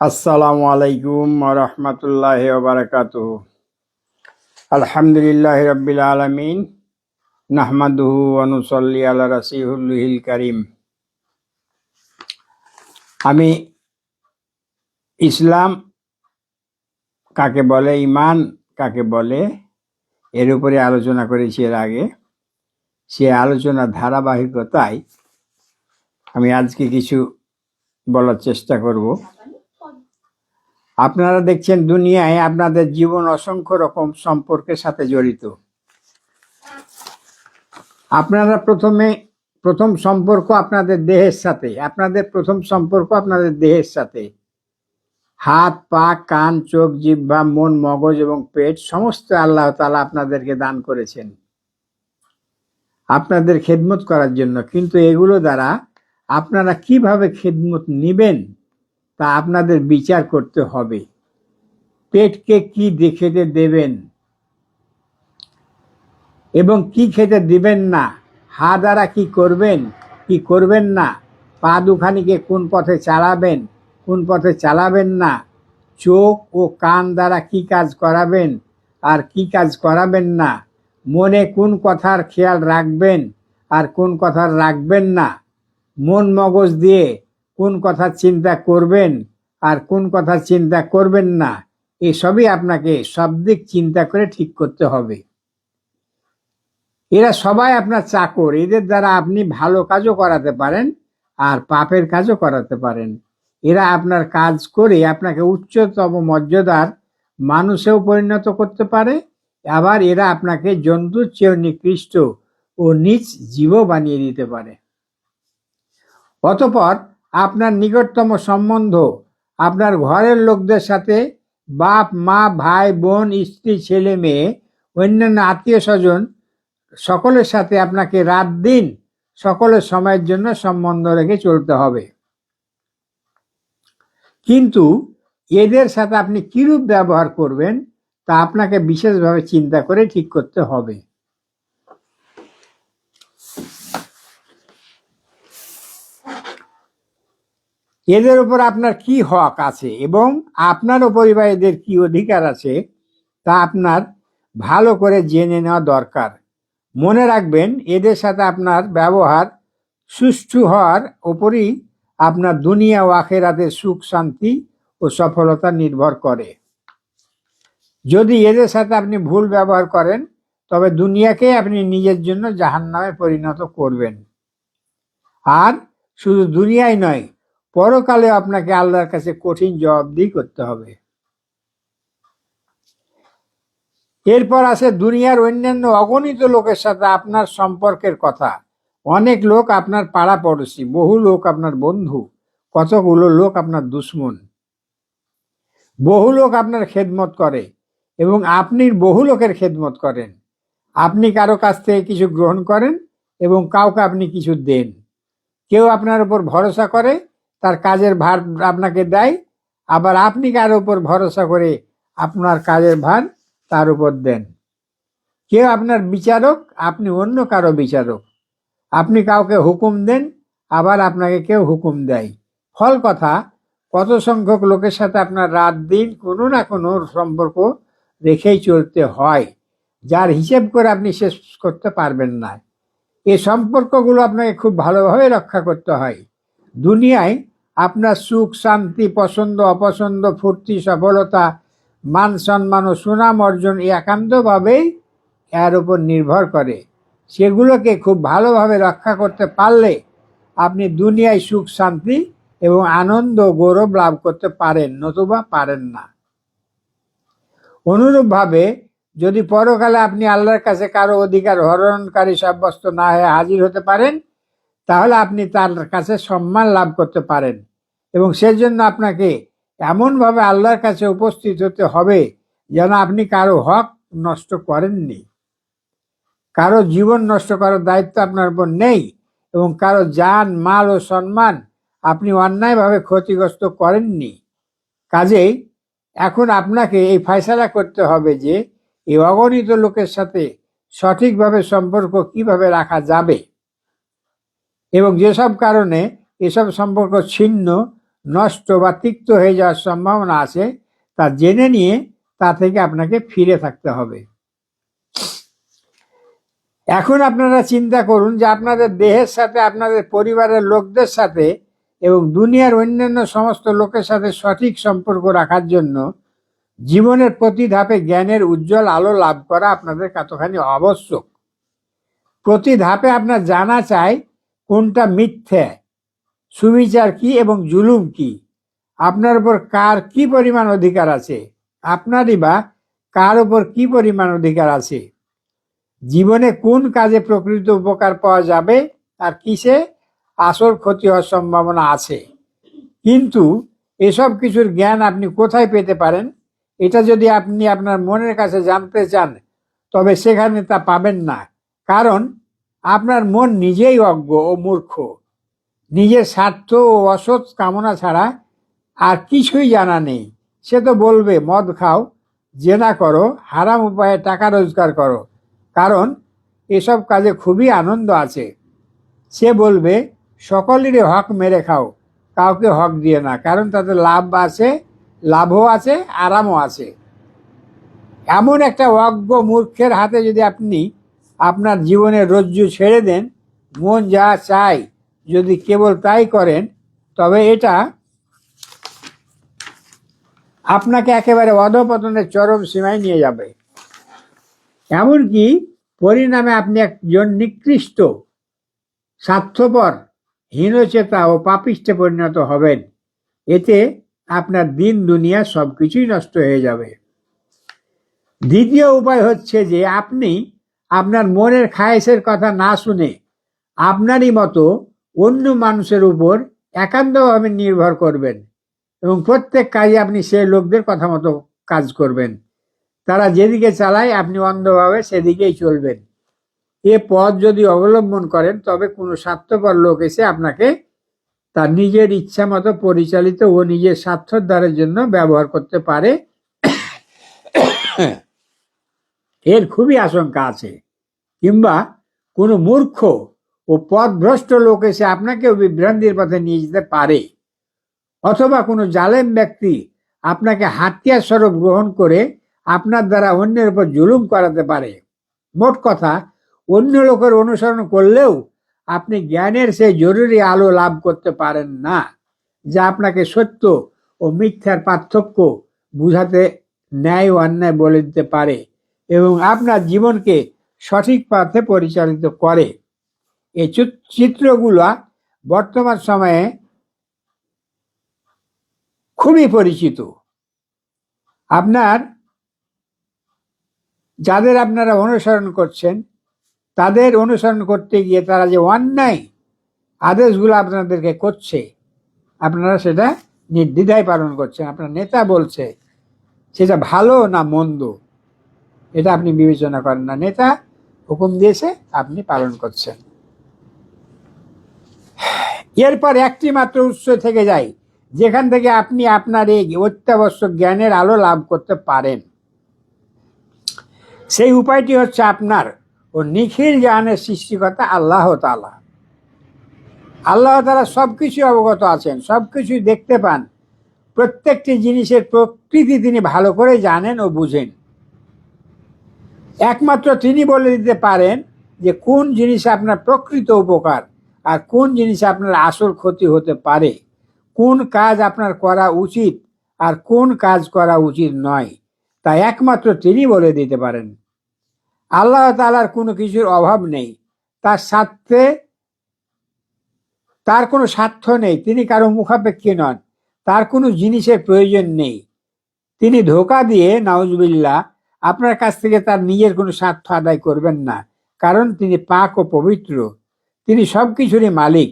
আসসালামু আলাইকুম রহমতুল্লাহ বারকাত আলহামদুলিল্লাহ রবিল আলমিন, নাহমাদুহু অনুসল্লি আলা রসিহুল্লিহিল করিম। আমি ইসলাম কাকে বলে ইমান কাকে বলে, এর উপরে আলোচনা করেছি এর আগে। সে আলোচনার ধারাবাহিকতায় আমি আজকে কিছু বলার চেষ্টা করব। আপনারা দেখছেন দুনিয়ায় আপনাদের জীবন অসংখ্য রকম সম্পর্কের সাথে জড়িত। আপনারা প্রথমে প্রথম সম্পর্ক আপনাদের দেহের সাথে, আপনাদের প্রথম সম্পর্ক আপনাদের দেহের সাথে। হাত, পা, কান, চোখ, জিহ্বা, মন, মগজ এবং পেট সমস্ত আল্লাহ তালা আপনাদেরকে দান করেছেন। আপনাদের খেদমত করার জন্য। কিন্তু এগুলো দ্বারা আপনারা কীভাবে খেদমত নিবেন? তা আপনাদের বিচার করতে হবে। পেটকে কি খেতে দেবেন? এবং কি খেতে দিবেন না? হা দ্বারা কি করবেন? কি করবেন না? পা দুখানিকে কোন পথে চালাবেন? কোন পথে চালাবেন না? চোখ ও কান দ্বারা কি কাজ করাবেন? আর কি কাজ করাবেন না? মনে কোন কথার খেয়াল রাখবেন? আর কোন কথার রাখবেন না? মন মগজ দিয়ে কোন কথা চিন্তা করবেন আর কোন কথা চিন্তা করবেন না, এসবই আপনাকে সব দিক চিন্তা করে ঠিক করতে হবে। এরা সবাই আপনার চাকর, এদের দ্বারা আপনি ভালো কাজও করাতে পারেন আর পাপের কাজও করাতে পারেন। এরা আপনার কাজ করে আপনাকে উচ্চতম মর্যাদার মানুষেও পরিণত করতে পারে, আবার এরা আপনাকে জন্তুর চেয়েও নিকৃষ্ট ও নিচ জীবও বানিয়ে দিতে পারে। অতপর আপনার নিকটতম সম্বন্ধ, আপনার ঘরের লোকদের সাথে বাপ, মা, ভাই, বোন, স্ত্রী, ছেলে, মেয়ে, অন্যান্য আত্মীয় স্বজন সকলের সাথে আপনাকে রাত দিন সকলের সময়ের জন্য সম্বন্ধ রেখে চলতে হবে। কিন্তু এদের সাথে আপনি কিরূপ ব্যবহার করবেন তা আপনাকে বিশেষভাবে চিন্তা করে ঠিক করতে হবে। এদের উপর আপনার কি হক আছে এবং আপনার উপরই এদের কি অধিকার আছে, তা আপনার ভালো করে জেনে নেওয়া দরকার। মনে রাখবেন, এদের সাথে আপনার ব্যবহার সুষ্ঠু হওয়ার উপরই আপনার দুনিয়া ও আখেরাতের সুখ, শান্তি ও সফলতা নির্ভর করে। যদি এদের সাথে আপনি ভুল ব্যবহার করেন, তবে দুনিয়াকে আপনি নিজের জন্য জাহান্নামে পরিণত করবেন। আর শুধু দুনিয়ায় নয় পরকালে আপনাকে আল্লাহর কাছে কঠিন জবাবদিহি করতে হবে। এরপর আছে দুনিয়ার অন্যান্য অগণিত লোকের সাথে আপনার সম্পর্কের কথা। অনেক লোক আপনার পাড়া পড়োশি, বহু লোক আপনার বন্ধু, কতগুলো লোক আপনার দুশ্মন। বহু লোক আপনার খেদমত করে এবং আপনি বহু লোকের খেদমত করেন। আপনি কারও কাছ থেকে কিছু গ্রহণ করেন এবং কাউকে আপনি কিছু দেন। কেউ আপনার উপর ভরসা করে তার কাজের ভার আপনাকে দেয়, আবার আপনি কার উপর ভরসা করে আপনার কাজের ভার তার উপর দেন। কেউ আপনার বিচারক, আপনি অন্য কারও বিচারক। আপনি কাউকে হুকুম দেন, আবার আপনাকে কেউ হুকুম দেয়। ফল কথা, কত সংখ্যক লোকের সাথে আপনার রাত দিন কোনো না কোনো সম্পর্ক রেখেই চলতে হয়, যার হিসেব করে আপনি শেষ করতে পারবেন না। এই সম্পর্কগুলো আপনাকে খুব ভালোভাবে রক্ষা করতে হয়। দুনিয়ায় আপনার সুখ, শান্তি, পছন্দ, অপছন্দ, ফুর্তি, সফলতা, মান সম্মান ও সুনাম অর্জন একান্তভাবেই এর উপর নির্ভর করে। সেগুলোকে খুব ভালোভাবে রক্ষা করতে পারলে আপনি দুনিয়ায় সুখ, শান্তি এবং আনন্দ, গৌরব লাভ করতে পারেন, নতুবা পারেন না। অনুরূপভাবে যদি পরকালে আপনি আল্লাহর কাছে কারও অধিকার হরণকারী সাব্যস্ত না হয়ে হাজির হতে পারেন তাহলে আপনি তার কাছে সম্মান লাভ করতে পারেন। এবং সেজন্য আপনাকে এমনভাবে আল্লাহর কাছে উপস্থিত হতে হবে যেন আপনি কারও হক নষ্ট করেননি। কারও জীবন নষ্ট করার দায়িত্ব আপনার উপর নেই এবং কারও যান মাল ও সম্মান আপনি অন্যায়ভাবে ক্ষতিগ্রস্ত করেননি। কাজেই এখন আপনাকে এই ফয়সালা করতে হবে যে এই অগণিত লোকের সাথে সঠিকভাবে সম্পর্ক কীভাবে রাখা যাবে। এবং যেসব কারণে এসব সম্পর্ক ছিন্ন, নষ্ট বা তিক্ত হয়ে যাওয়ার সম্ভাবনা আছে, তা জেনে নিয়ে তা থেকে আপনাকে ফিরে থাকতে হবে। এখন আপনারা চিন্তা করুন যে আপনাদের দেহের সাথে, আপনাদের পরিবারের লোকদের সাথে এবং দুনিয়ার অন্যান্য সমস্ত লোকের সাথে সঠিক সম্পর্ক রাখার জন্য জীবনের প্রতি ধাপে জ্ঞানের উজ্জ্বল আলো লাভ করা আপনাদের কতখানি আবশ্যক। প্রতি ধাপে আপনার জানা চাই কোনটা মিথ্যে? সুবিচার কি এবং জুলুম কি? আপনার উপর কার কি পরিমাণ অধিকার আছে? আপনারই বা কার উপর কি পরিমাণ অধিকার আছে? জীবনে কোন কাজে প্রকৃত উপকার পাওয়া যাবে? আর কিসে? আসল ক্ষতি হওয়ার সম্ভাবনা আছে। কিন্তু এসব কিছুর জ্ঞান আপনি কোথায় পেতে পারেন? এটা যদি আপনি আপনার মনের কাছে জানতে চান, তবে সেখানে তা পাবেন না। কারণ আপনার মন নিজেই অজ্ঞ ও মূর্খ। নিজের স্বার্থ ও অসৎ কামনা ছাড়া আর কিছুই জানা নেই। সে তো বলবে, মদ খাও, জেনা করো, হারাম উপায়ে টাকা রোজগার করো। কারণ এসব কাজে খুবই আনন্দ আছে। সে বলবে, সকলেরই হক মেরে খাও, কাউকে হক দিয়ে না, কারণ তাতে লাভ আছে, লাভও আছে, আরামও আছে। এমন একটা অজ্ঞ মূর্খের হাতে যদি আপনি আপনার জীবনের রজ্জু ছেড়ে দেন, মন যা চায় যদি কেবল তাই করেন, তবে এটা আপনাকে একেবারে অধপতনের চরম সীমায় নিয়ে যাবে। এমনকি পরিণামে আপনি একজন নিকৃষ্ট, স্বার্থপর, হীনচেতা ও পাপিষ্টে পরিণত হবেন। এতে আপনার দিন, দুনিয়া সব কিছুই নষ্ট হয়ে যাবে। দ্বিতীয় উপায় হচ্ছে যে আপনি আপনার মনের খায়েসের কথা না শুনে আপনারই মতো অন্য মানুষের উপর একান্তভাবে নির্ভর করবেন এবং প্রত্যেক কাজে আপনি সেই লোকদের কথা মতো কাজ করবেন। তারা যেদিকে চালায় আপনি অন্ধভাবে সেদিকেই চলবেন। এ পথ যদি অবলম্বন করেন, তবে কোনো স্বার্থপর লোক এসে আপনাকে তার নিজের ইচ্ছা মতো পরিচালিত ও নিজের স্বার্থোদ্ধারের জন্য ব্যবহার করতে পারে। এর খুবই আশঙ্কা আছে। কিংবা কোনো মূর্খ ও পথভ্রষ্ট লোক এসে আপনাকেও বিভ্রান্তির পথে নিয়ে যেতে পারে। অথবা কোনো জালেম ব্যক্তি আপনাকে হাতিয়ার স্বরূপ গ্রহণ করে আপনার দ্বারা অন্যের উপর জুলুম করাতে পারে। মোট কথা, অন্য লোকের অনুসরণ করলেও আপনি জ্ঞানের সেই জরুরি আলো লাভ করতে পারেন না, যা আপনাকে সত্য ও মিথ্যার পার্থক্য বুঝাতে ন্যায় ও অন্যায় বলে দিতে পারে। এবং আপনার জীবনকে সঠিক পথে পরিচালিত করে। এই চিত- চিত্রগুলো বর্তমান সময়ে খুবই পরিচিত। আপনার, যাদের আপনারা অনুসরণ করছেন, তাদের অনুসরণ করতে গিয়ে তারা যে অন্যায় আদেশগুলো আপনাদেরকে করছে, আপনারা সেটা নির্দ্বিধায় পালন করছেন। আপনার নেতা বলছে, সেটা ভালো না মন্দ? এটা আপনি বিবেচনা করেন না। নেতা হুকুম দিয়েছে, আপনি পালন করছেন। এরপর একটি মাত্র উৎস থেকে যায় যেখান থেকে আপনি আপনার এই অত্যাবশ্যক জ্ঞানের আলো লাভ করতে পারেন। সেই উপায়টি হচ্ছে আপনার ও নিখিল জাহানের সৃষ্টিকর্তা আল্লাহ তালা আল্লাহ তালা সব কিছু অবগত আছেন সব কিছুই দেখতে পান। প্রত্যেকটি জিনিসের প্রকৃতি তিনি ভালো করে জানেন ও বুঝেন। একমাত্র তিনি বলে দিতে পারেন যে কোন জিনিস আপনার প্রকৃত উপকার আর কোন জিনিস আপনার আসল ক্ষতি হতে পারে। কোন কাজ আপনার করা উচিত আর কোন কাজ করা উচিত নয়। তা একমাত্র তিনি বলে দিতে পারেন। আল্লাহ তালার কোনো কিছুর অভাব নেই। তার স্বার্থে তার কোনো স্বার্থ নেই। তিনি কারও মুখাপেক্ষী নন। তার কোনো জিনিসের প্রয়োজন নেই। তিনি ধোকা দিয়ে নাউজবিল্লা আপনার কাছ থেকে তার নিজের কোনো স্বার্থ আদায় করবেন না। কারণ তিনি পাক ও পবিত্র। তিনি সব কিছুরই মালিক।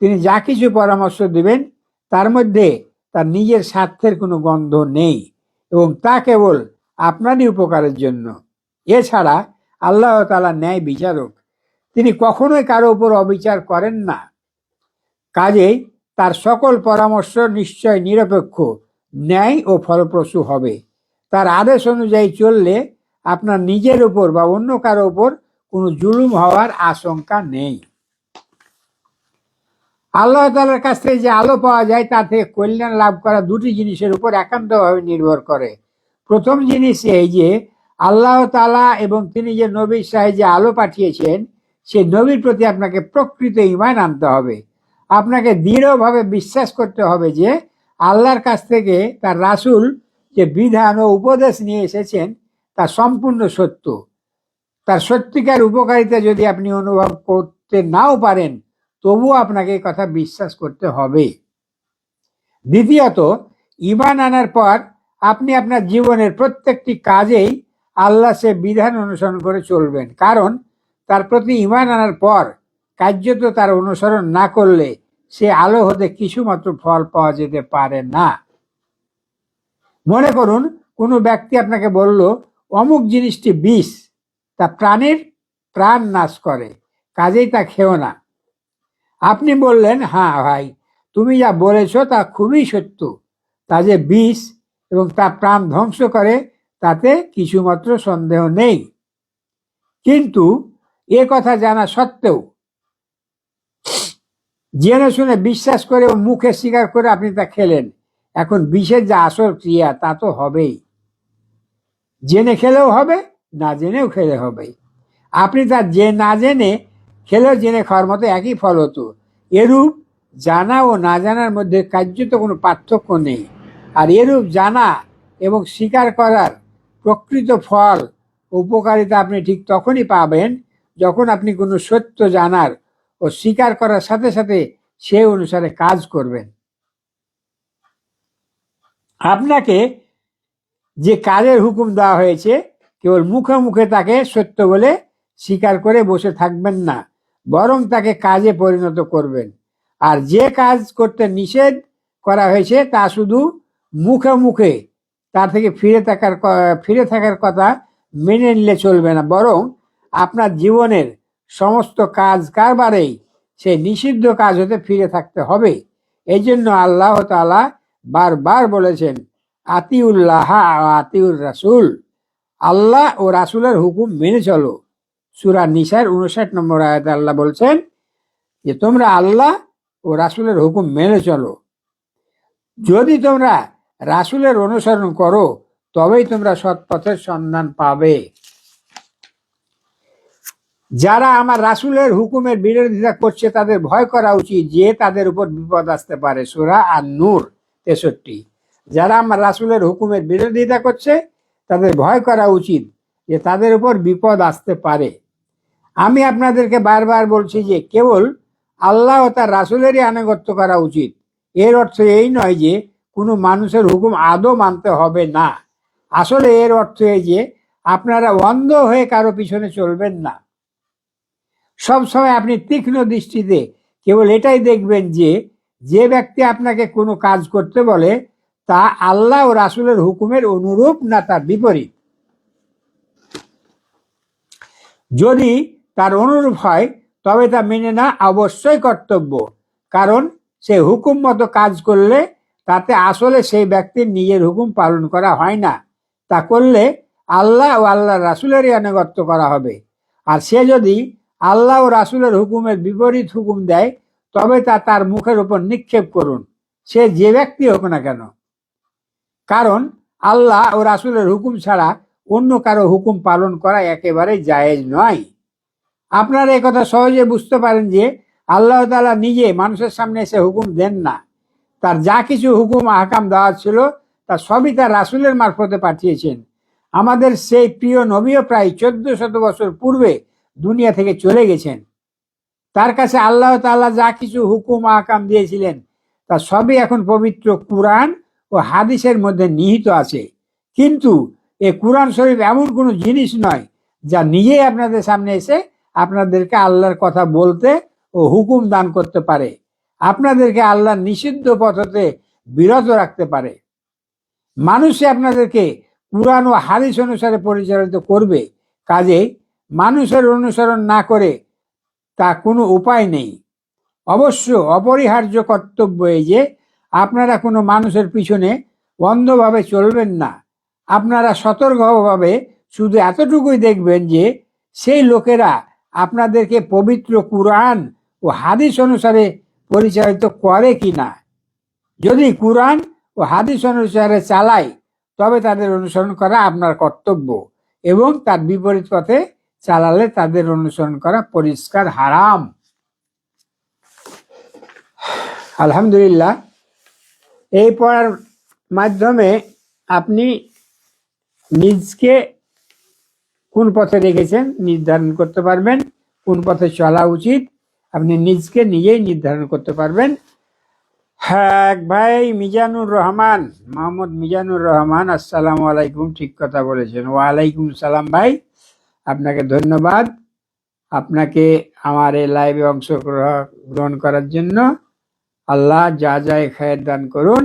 তিনি যা কিছু পরামর্শ দিবেন, তার মধ্যে তার নিজের স্বার্থের কোনো গন্ধ নেই এবং তা কেবল আপনারই উপকারের জন্য। এছাড়া আল্লাহ তালা ন্যায় বিচারক। তিনি কখনোই কারও উপর অবিচার করেন না। কাজেই তার সকল পরামর্শ নিশ্চয় নিরপেক্ষ, ন্যায় ও ফলপ্রসূ হবে। তার আদেশ অনুযায়ী চললে আপনার নিজের উপর বা অন্য কারও উপর কোনো জুলুম হওয়ার আশঙ্কা নেই। আল্লাহ তালার কাছ থেকে যে আলো পাওয়া যায় তা থেকে কল্যাণ লাভ করা দুটি জিনিসের উপর একান্তভাবে নির্ভর করে। প্রথম জিনিস এই যে, আল্লাহ তালা এবং তিনি যে নবীর সাহেব যে আলো পাঠিয়েছেন সেই নবীর প্রতি আপনাকে প্রকৃত ইমান আনতে হবে। আপনাকে দৃঢ়ভাবে বিশ্বাস করতে হবে যে আল্লাহর কাছ থেকে তার রাসূল যে বিধান ও উপদেশ নিয়ে এসেছেন, তা সম্পূর্ণ সত্য। তার সত্যিকার উপকারিতা যদি আপনি অনুভব করতে নাও পারেন তবুও আপনাকে এই কথা বিশ্বাস করতে হবে। দ্বিতীয়ত ইমান আনার পর আপনি আপনার জীবনের প্রত্যেকটি কাজেই আল্লাহ সে বিধান অনুসরণ করে চলবেন। কারণ, তার প্রতি ইমান আনার পর কার্যত তার অনুসরণ না করলে সে আলো হতে কিছুমাত্র ফল পাওয়া যেতে পারে না। মনে করুন, কোনো ব্যক্তি আপনাকে বলল, অমুক জিনিসটি বিষ, তা প্রাণীর প্রাণ নাশ করে, কাজেই তা খেও না। আপনি বললেন হ্যাঁ ভাই, তুমি যা বলেছ তা খুবই সত্য। তা যে বিষ এবং তা প্রাণ ধ্বংস করে, তাতে কিছুমাত্র সন্দেহ নেই। কিন্তু এ কথা জানা সত্ত্বেও, জেনে শুনে বিশ্বাস করে ও মুখে স্বীকার করে আপনি তা খেলেন। এখন বিষের যে আসল ক্রিয়া, তা তো হবেই। জেনে খেলেও হবে, না জেনেও খেলে হবে। আপনি তা যে না জেনে, খেলেও জেনে খাওয়ার মতো একই ফল হতো। এরূপ জানা ও না জানার মধ্যে কার্যত কোনো পার্থক্য নেই। আর এরূপ জানা এবং স্বীকার করার প্রকৃত ফল উপকারিতা আপনি ঠিক তখনই পাবেন যখন আপনি কোনো সত্য জানার ও স্বীকার করার সাথে সাথে সে অনুসারে কাজ করবেন। আপনাকে যে কাজের হুকুম দেওয়া হয়েছে, কেবল মুখে মুখে তাকে সত্য বলে স্বীকার করে বসে থাকবেন না, বরং তাকে কাজে পরিণত করবেন। আর যে কাজ করতে নিষেধ করা হয়েছে, তা শুধু মুখে মুখে তার থেকে ফিরে থাকার ফিরে থাকার কথা মেনে নিলে চলবে না, বরং আপনার জীবনের সমস্ত কাজ কারবারেই সেই নিষিদ্ধ কাজ হতে ফিরে থাকতে হবে। এই জন্য আল্লাহ তালা বারবার বলেছেন, আতিউল্লাহ আতিউর রাসুল। আল্লাহ ও রাসুলের হুকুম মেনে চলো। সুরা নিসার উনষাট নম্বর আয়াত আল্লাহ বলছেন যে, তোমরা আল্লাহ ও রাসুলের হুকুম মেনে চলো। যদি তোমরা রাসুলের অনুসরণ করো, তবেই তোমরা সৎপথের সন্ধান পাবে। যারা আমার রাসুলের হুকুমের বিরোধিতা করছে, তাদের ভয় করা উচিত যে, তাদের উপর বিপদ আসতে পারে। সুরা আর নূর তেষট্টি। যারা আমার রাসুলের হুকুমের বিরোধিতা করছে, তাদের ভয় করা উচিত যে তাদের উপর বিপদ আসতে পারে। আমি আপনাদেরকে বারবার বলছি যে কেবল আল্লাহ ও তার রাসুলেরই আনুগত্য করা উচিত। এর অর্থ এই নয় যে কোনো মানুষের হুকুম আদৌ মানতে হবে না। আসলে এর অর্থ এই যে আপনারা অন্ধ হয়ে কারও পিছনে চলবেন না। সবসময় আপনি তীক্ষ্ণ দৃষ্টিতে কেবল এটাই দেখবেন যে যে ব্যক্তি আপনাকে কোনো কাজ করতে বলে, তা আল্লাহ ও রাসুলের হুকুমের অনুরূপ না তার বিপরীত। যদি তার অনুরূপ হয়, তবে তা মেনে না অবশ্যই কর্তব্য, কারণ সে হুকুম মতো কাজ করলে তাতে আসলে সেই ব্যক্তির নিজের হুকুম পালন করা হয় না। তা করলে আল্লাহ ও আল্লাহ রাসুলেরই আনুগত্য করা হবে। আর সে যদি আল্লাহ ও রাসুলের হুকুমের বিপরীত হুকুম দেয় তবে তা তার মুখের উপর নিক্ষেপ করুন। সে যে ব্যক্তি হোক না কেন। কারণ আল্লাহ ও রাসুলের হুকুম ছাড়া অন্য কারও হুকুম পালন করা একেবারে জায়েজ নয়। আপনারা কথা সহজে বুঝতে পারেন যে আল্লাহ তালা নিজে মানুষের সামনে এসে হুকুম দেন না। তার যা কিছু হুকুম, আহকাম দেওয়া ছিল, তা সবই তার রাসুলের মারফতে পাঠিয়েছেন। আমাদের সেই প্রিয় নবীও প্রায় চোদ্দ শত বছর পূর্বে দুনিয়া থেকে চলে গেছেন। তার কাছে আল্লাহ তাআলা যা কিছু হুকুম আহকাম দিয়েছিলেন, তা সবই এখন পবিত্র কোরআন ও হাদিসের মধ্যে নিহিত আছে। কিন্তু এ কোরআন শরীফ এমন কোনো জিনিস নয়, যা নিজেই আপনাদের সামনে এসে আপনাদেরকে আল্লাহর কথা বলতে ও হুকুম দান করতে পারে। আপনাদেরকে আল্লাহ নিষিদ্ধ পথ হতে বিরত রাখতে পারে। মানুষই আপনাদেরকে কুরআন ও হাদিস অনুসারে পরিচালিত করবে। কাজে মানুষের অনুসরণ না করে তা কোনো উপায় নেই। অবশ্য অপরিহার্য কর্তব্য এই যে, আপনারা কোনো মানুষের পিছনে অন্ধভাবে চলবেন না। আপনারা সতর্কভাবে শুধু এতটুকুই দেখবেন যে, সেই লোকেরা আপনাদেরকে পবিত্র কুরআন ও হাদিস অনুসারে পরিচালিত করে কি না যদি কোরআন ও হাদিস অনুসারে চালায়, তবে তাদের অনুসরণ করা আপনার কর্তব্য এবং তার বিপরীত পথে চালালে তাদের অনুসরণ করা পরিষ্কার, হারাম। আলহামদুলিল্লাহ, এই পড়ার মাধ্যমে আপনি নিজকে কোন পথে রেখেছেন নির্ধারণ করতে পারবেন, কোন পথে চলা উচিত, আপনি নিজকে নিজেই নির্ধারণ করতে পারবেন। হ্যাঁ ভাই মিজানুর রহমান, মোহাম্মদ মিজানুর রহমান, আসসালামু আলাইকুম, ঠিক কথা বলেছেন। ওয়ালাইকুম সালাম, ভাই। আপনাকে ধন্যবাদ। আপনাকে আমার এই লাইভে অংশগ্রহণ করার জন্য আল্লাহ যা যা খায়ের দান করুন।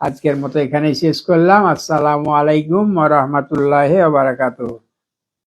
আজকের মতো এখানেই শেষ করলাম। আসসালামু আলাইকুম রহমতুল্লাহ বারাকাতুহ।